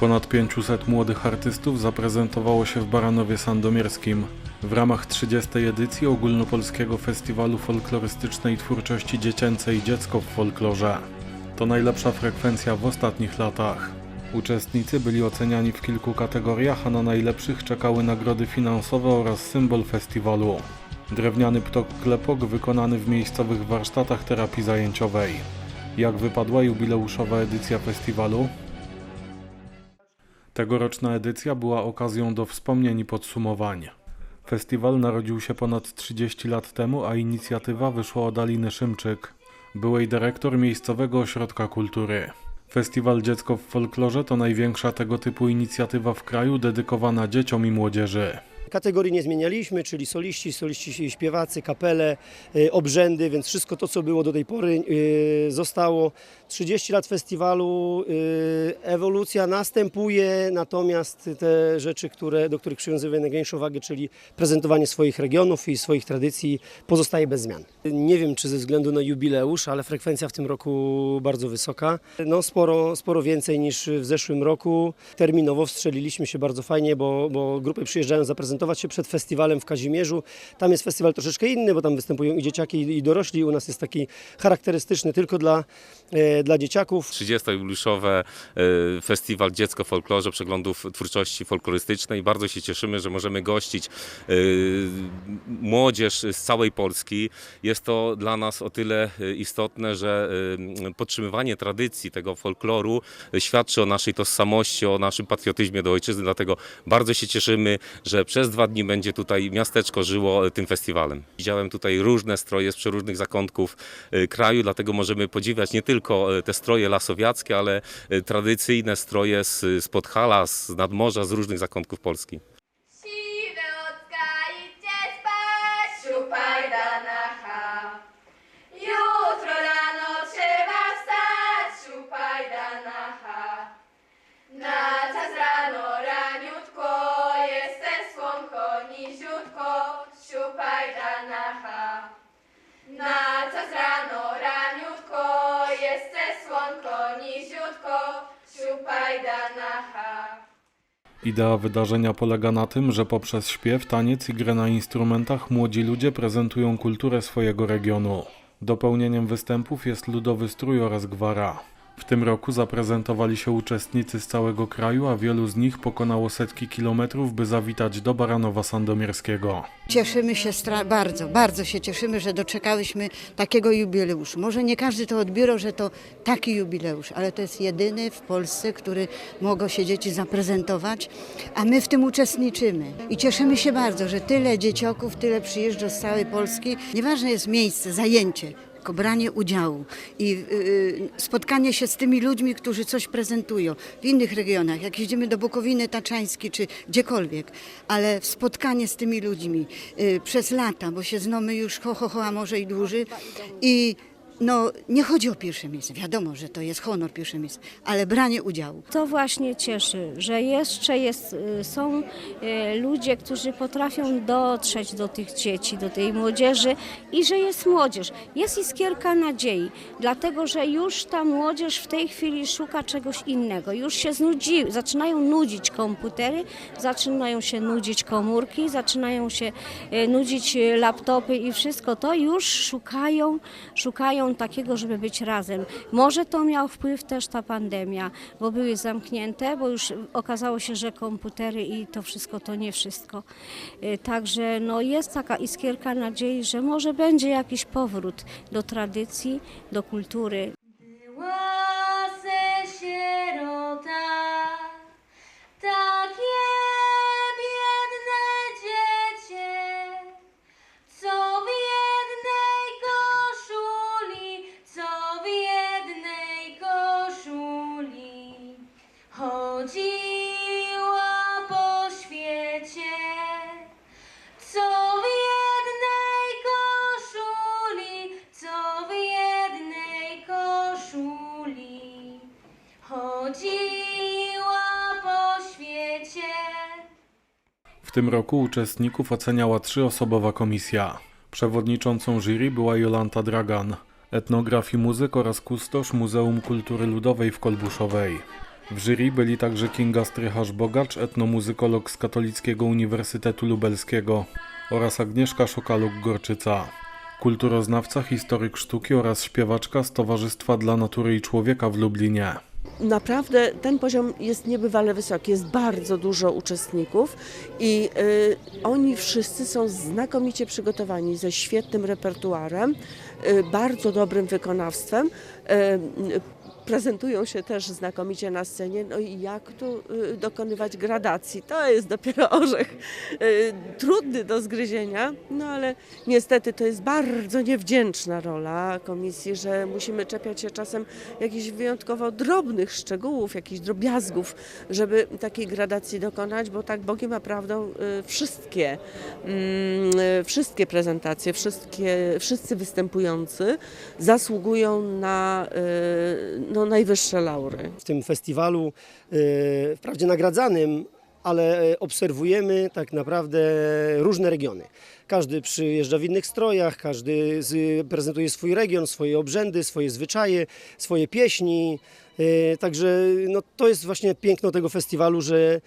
Ponad 500 młodych artystów zaprezentowało się w Baranowie Sandomierskim w ramach 30. edycji ogólnopolskiego festiwalu folklorystycznej twórczości dziecięcej Dziecko w folklorze. To najlepsza frekwencja w ostatnich latach. Uczestnicy byli oceniani w kilku kategoriach, a na najlepszych czekały nagrody finansowe oraz symbol festiwalu. Drewniany ptok klepok wykonany w miejscowych warsztatach terapii zajęciowej. Jak wypadła jubileuszowa edycja festiwalu? Tegoroczna edycja była okazją do wspomnień i podsumowań. Festiwal narodził się ponad 30 lat temu, a inicjatywa wyszła od Aliny Szymczyk, byłej dyrektor miejscowego ośrodka kultury. Festiwal Dziecko w Folklorze to największa tego typu inicjatywa w kraju dedykowana dzieciom i młodzieży. Kategorii nie zmienialiśmy, czyli soliści, soliści śpiewacy, kapele, y, obrzędy, więc wszystko to, co było do tej pory y, zostało. 30 lat festiwalu, y, ewolucja następuje, natomiast te rzeczy, które, do których przywiązujemy największą wagę, czyli prezentowanie swoich regionów i swoich tradycji, pozostaje bez zmian. Nie wiem, czy ze względu na jubileusz, ale frekwencja w tym roku bardzo wysoka. No sporo, sporo więcej niż w zeszłym roku. Terminowo wstrzeliliśmy się bardzo fajnie, bo, bo grupy przyjeżdżają zaprezentować się przed festiwalem w Kazimierzu. Tam jest festiwal troszeczkę inny, bo tam występują i dzieciaki, i dorośli. U nas jest taki charakterystyczny tylko dla, e, dla dzieciaków. 30. jubileuszowe e, Festiwal Dziecko w Folklorze Przeglądów Twórczości Folklorystycznej. Bardzo się cieszymy, że możemy gościć e, młodzież z całej Polski. Jest to dla nas o tyle istotne, że podtrzymywanie tradycji tego folkloru świadczy o naszej tożsamości, o naszym patriotyzmie do ojczyzny. Dlatego bardzo się cieszymy, że przez dwa dni będzie tutaj miasteczko żyło e, tym festiwalem. Widziałem tutaj różne stroje z przeróżnych zakątków e, kraju, dlatego możemy podziwiać nie tylko e, te stroje lasowiackie, ale tradycyjne stroje z Podhala, z nadmorza, z różnych zakątków Polski. Idea wydarzenia polega na tym, że poprzez śpiew, taniec i grę na instrumentach młodzi ludzie prezentują kulturę swojego regionu. Dopełnieniem występów jest ludowy strój oraz gwara. W tym roku zaprezentowali się uczestnicy z całego kraju, a wielu z nich pokonało setki kilometrów, by zawitać do Baranowa Sandomierskiego. Cieszymy się bardzo, bardzo się cieszymy, że doczekałyśmy takiego jubileuszu. Może nie każdy to odbiorą, że to taki jubileusz, ale to jest jedyny w Polsce, który mogą się dzieci zaprezentować, a my w tym uczestniczymy. I cieszymy się bardzo, że tyle dzieciaków, tyle przyjeżdża z całej Polski. Nieważne jest miejsce, zajęcie, branie udziału i y, spotkanie się z tymi ludźmi, którzy coś prezentują w innych regionach, jak jedziemy do Bukowiny Taczańskiej czy gdziekolwiek, ale spotkanie z tymi ludźmi y, przez lata, bo się znamy już ho, ho, ho, a może i dłużej i no, nie chodzi o pierwsze miejsce, wiadomo, że to jest honor pierwsze miejsce, ale branie udziału. To właśnie cieszy, że jeszcze jest, y, są y, ludzie, którzy potrafią dotrzeć do tych dzieci, do tej młodzieży i że jest młodzież. Jest iskierka nadziei, dlatego że już ta młodzież w tej chwili szuka czegoś innego. Już się znudzi, zaczynają nudzić komputery, zaczynają się nudzić komórki, zaczynają się y, nudzić laptopy i wszystko to już szukają, szukają takiego, żeby być razem. Może to miał wpływ też ta pandemia, bo były zamknięte, bo już okazało się, że komputery i to wszystko to nie wszystko. Y, Także no jest taka iskierka nadziei, że może będzie jakiś powrót do tradycji, do kultury. Łasę sierota, chodziła po świecie. W tym roku uczestników oceniała trzyosobowa komisja. Przewodniczącą jury była Jolanta Dragan, etnograf i muzyk oraz kustosz Muzeum Kultury Ludowej w Kolbuszowej. W jury byli także Kinga Strycharz-Bogacz, etnomuzykolog z Katolickiego Uniwersytetu Lubelskiego oraz Agnieszka Szokaluk-Gorczyca, kulturoznawca, historyk sztuki oraz śpiewaczka z Towarzystwa dla Natury i Człowieka w Lublinie. Naprawdę ten poziom jest niebywale wysoki, jest bardzo dużo uczestników i y, oni wszyscy są znakomicie przygotowani ze świetnym repertuarem, y, bardzo dobrym wykonawstwem. Y, Prezentują się też znakomicie na scenie. No i jak tu y, dokonywać gradacji? To jest dopiero orzech y, trudny do zgryzienia, no ale niestety to jest bardzo niewdzięczna rola komisji, że musimy czepiać się czasem jakichś wyjątkowo drobnych szczegółów, jakichś drobiazgów, żeby takiej gradacji dokonać, bo tak Bogiem a prawdą y, wszystkie, mm, wszystkie prezentacje, wszystkie, wszyscy występujący zasługują na y, no, najwyższe laury. w tym festiwalu, e, wprawdzie nagradzanym, ale e, obserwujemy tak naprawdę różne regiony. Każdy przyjeżdża w innych strojach, każdy prezentuje swój region, swoje obrzędy, swoje zwyczaje, swoje pieśni. E, Także no, to jest właśnie piękno tego festiwalu, że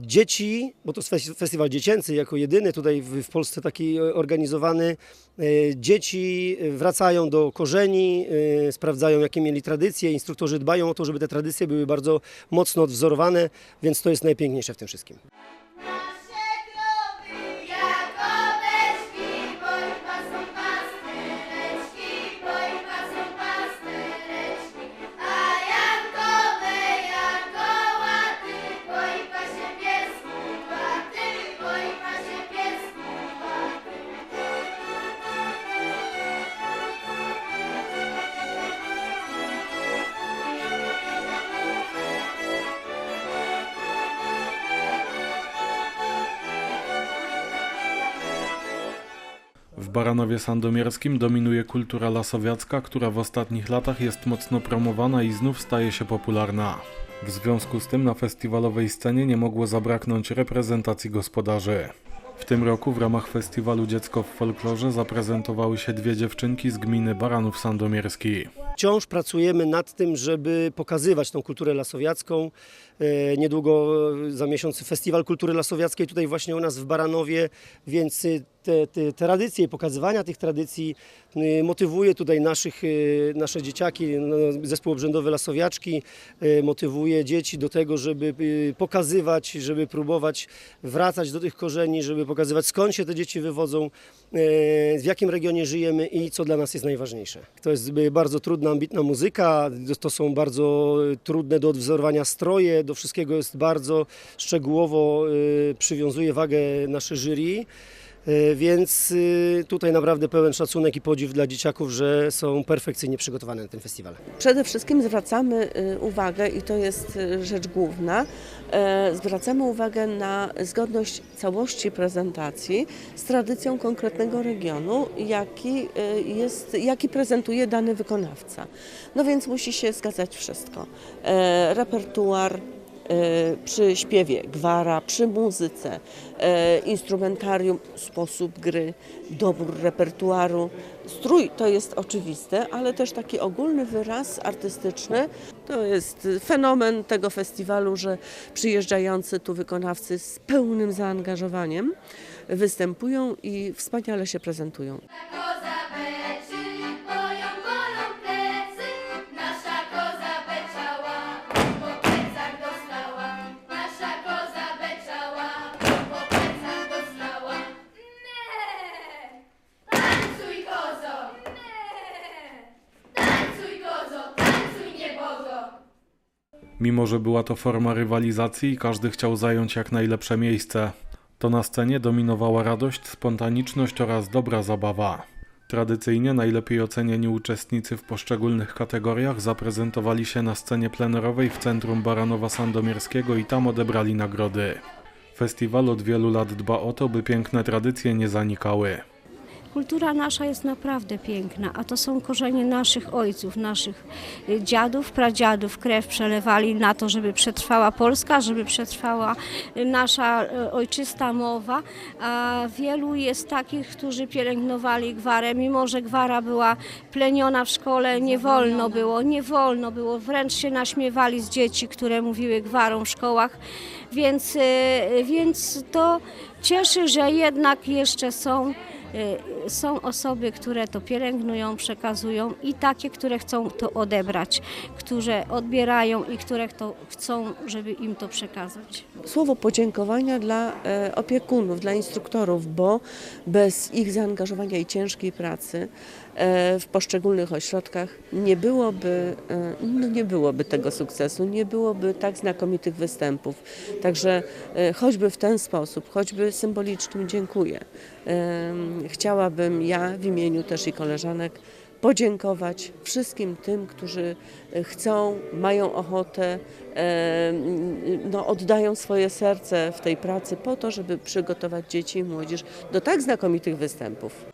dzieci, bo to jest fes- festiwal dziecięcy jako jedyny tutaj w, w Polsce taki e, organizowany, e, dzieci wracają do korzeni, e, sprawdzają jakie mieli tradycje, instruktorzy dbają o to, żeby te tradycje były bardzo mocno odwzorowane, więc to jest najpiękniejsze w tym wszystkim. Baranowie Sandomierskim dominuje kultura lasowiacka, która w ostatnich latach jest mocno promowana i znów staje się popularna. W związku z tym na festiwalowej scenie nie mogło zabraknąć reprezentacji gospodarzy. W tym roku w ramach festiwalu Dziecko w Folklorze zaprezentowały się dwie dziewczynki z gminy Baranów Sandomierski. Wciąż pracujemy nad tym, żeby pokazywać tą kulturę lasowiacką. E, Niedługo e, za miesiąc Festiwal Kultury Lasowiackiej tutaj właśnie u nas w Baranowie, więc y, te, te tradycje, pokazywania tych tradycji motywuje tutaj naszych, nasze dzieciaki, no, zespół obrzędowy Lasowiaczki, motywuje dzieci do tego, żeby pokazywać, żeby próbować wracać do tych korzeni, żeby pokazywać skąd się te dzieci wywodzą, e, w jakim regionie żyjemy i co dla nas jest najważniejsze. To jest bardzo trudna, ambitna muzyka, to są bardzo trudne do odwzorowania stroje, do wszystkiego jest bardzo szczegółowo y, przywiązuje wagę nasze jury. Y, Więc y, tutaj naprawdę pełen szacunek i podziw dla dzieciaków, że są perfekcyjnie przygotowane na ten festiwal. Przede wszystkim zwracamy uwagę, i to jest rzecz główna, zwracamy uwagę na zgodność całości prezentacji z tradycją konkretnego regionu, jaki, jest, jaki prezentuje dany wykonawca. No więc musi się zgadzać wszystko. Repertuar, przy śpiewie gwara, przy muzyce, e, instrumentarium, sposób gry, dobór repertuaru. Strój to jest oczywiste, ale też taki ogólny wyraz artystyczny. To jest fenomen tego festiwalu, że przyjeżdżający tu wykonawcy z pełnym zaangażowaniem występują i wspaniale się prezentują. Mimo, że była to forma rywalizacji i każdy chciał zająć jak najlepsze miejsce, to na scenie dominowała radość, spontaniczność oraz dobra zabawa. Tradycyjnie najlepiej oceniani uczestnicy w poszczególnych kategoriach zaprezentowali się na scenie plenerowej w centrum Baranowa Sandomierskiego i tam odebrali nagrody. Festiwal od wielu lat dba o to, by piękne tradycje nie zanikały. Kultura nasza jest naprawdę piękna, a to są korzenie naszych ojców, naszych y, dziadów, pradziadów. Krew przelewali na to, żeby przetrwała Polska, żeby przetrwała y, nasza y, ojczysta mowa. A wielu jest takich, którzy pielęgnowali gwarę, mimo że gwara była pleniona w szkole, nie wolno było, nie wolno było. Wręcz się naśmiewali z dzieci, które mówiły gwarą w szkołach. Więc, więc to cieszy, że jednak jeszcze są Y, Są osoby, które to pielęgnują, przekazują i takie, które chcą to odebrać, które odbierają i które to chcą, żeby im to przekazać. Słowo podziękowania dla e, opiekunów, dla instruktorów, bo bez ich zaangażowania i ciężkiej pracy e, w poszczególnych ośrodkach nie byłoby, e, no nie byłoby tego sukcesu, nie byłoby tak znakomitych występów. Także choćby w ten sposób, choćby symbolicznym dziękuję. Chciałabym ja w imieniu też i koleżanek podziękować wszystkim tym, którzy e, chcą, mają ochotę, e, no, oddają swoje serce w tej pracy po to, żeby przygotować dzieci i młodzież do tak znakomitych występów.